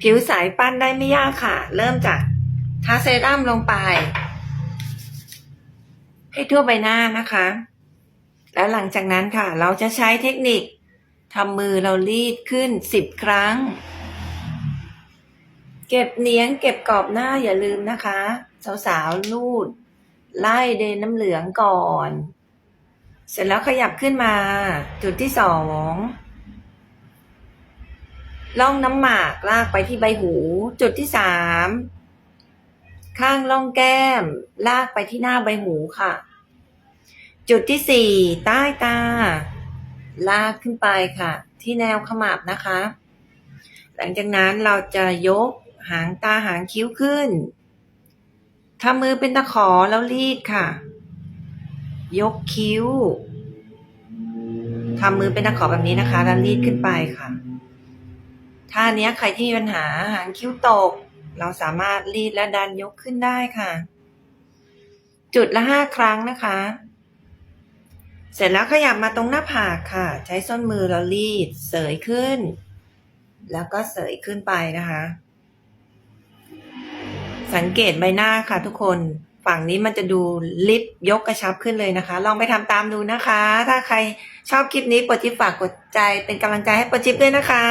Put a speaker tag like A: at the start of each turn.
A: ผิวใสปั้นได้ไม่ยากค่ะ เริ่มจากทาเซรั่มลงไป ให้ทั่วใบหน้านะคะ แล้วหลังจากนั้นค่ะ เราจะใช้เทคนิคทำมือเรารีดขึ้นสิบครั้ง เก็บเนียงเก็บกรอบหน้าอย่าลืมนะคะ สาวๆลูด ไล่เดนน้ำเหลืองก่อน เสร็จแล้วขยับขึ้นมา จุดที่สอง ล่องน้ำหมากลากไปที่ใบหู จุดที่สามข้างล่องแก้ม ลากไปที่หน้าใบหูค่ะ จุดที่สี่ใต้ตา ลากขึ้นไปค่ะ ที่แนวขมับนะคะ หลังจากนั้นเราจะยกหางตาหางคิ้วขึ้นทำมือเป็นตะขอแล้วรีดค่ะ ยกคิ้วทำมือเป็นตะขอแบบนี้นะคะ แล้วรีดขึ้นไปค่ะ ท่านี้ใครที่มีปัญหาหางคิ้วตก เราสามารถรีดและดันยกขึ้นได้ค่ะ จุดละห้าครั้งนะคะ เสร็จแล้วขยับมาตรงหน้าผากค่ะ ใช้ส้นมือเรารีดเสยขึ้น แล้วก็เสยขึ้นไปนะคะ สังเกตใบหน้าค่ะทุกคนฝั่งนี้มันจะดูลิฟยกกระชับขึ้นเลยนะคะ ลองไปทำตามดูนะคะ ถ้าใครชอบคลิปนี้โปดจิบฝากกดใจเป็นกำลังใจให้โปรดจิบด้วยนะคะ